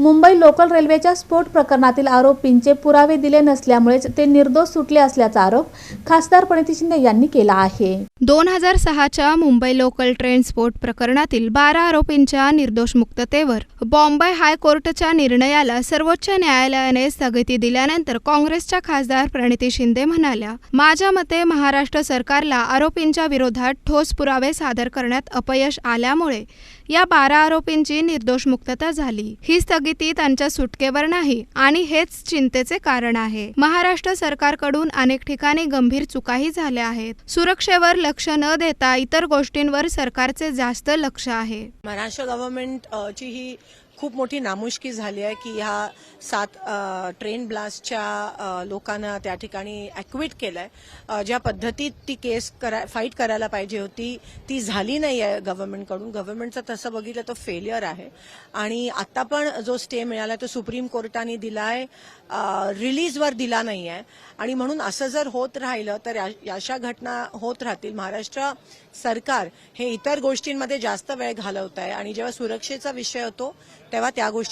Mumbai local रेल्वेच्या स्फोट प्रकरणातील आरोपींचे पुरावे दिले नसल्यामुळेच ते निर्दोष सुटले असल्याचा आरोप खासदार प्रणिती शिंदे यांनी केला आहे. दोन हजार सहाच्या मुंबई लोकल ट्रेन स्फोट प्रकरणातील बारा आरोपींच्या निर्दोष मुक्ततेवर बॉम्बे हायकोर्टच्या निर्णयाला सर्वोच्च न्यायालयाने स्थगिती दिल्यानंतर काँग्रेसच्या खासदार प्रणिती शिंदे म्हणाल्या माझ्या मते महाराष्ट्र सरकारला आरोपींच्या विरोधात ठोस पुरावे सादर करण्यात अपयश आल्यामुळे या बारा आरोपींची निर्दोष मुक्तता झाली. ही स्थगिती ती त्यांच्या सुटकेवर नाही आणि हेच चिंतेचे कारण आहे. महाराष्ट्र सरकारकडून अनेक ठिकाणी गंभीर चुकाही झाल्या आहेत. सुरक्षेवर लक्ष न देता इतर गोष्टींवर सरकारचे जास्त लक्ष आहे. महाराष्ट्र गव्हर्नमेंट ची ही खूप मोठी नामुष्की झाली आहे की ह्या सात ट्रेन ब्लास्टच्या लोकांना त्या ठिकाणी ॲक्विट केलं आहे ज्या पद्धतीत ती केस करा फाईट करायला पाहिजे होती ती झाली नाही आहे गव्हर्नमेंटकडून गव्हर्नमेंटचं तसं बघितलं तर फेलियर आहे. आणि आता पण जो स्टे मिळाला तो सुप्रीम कोर्टाने दिला आहे रिलीजवर दिला नाही आहे आणि म्हणून असं जर होत राहिलं तर या- अशा घटना होत राहतील. महाराष्ट्र सरकार हे इतर गोष्टींमध्ये जास्त वेळ घालवत आहे आणि जेव्हा सुरक्षेचा विषय होतो तेव्हा त्या गोष्टी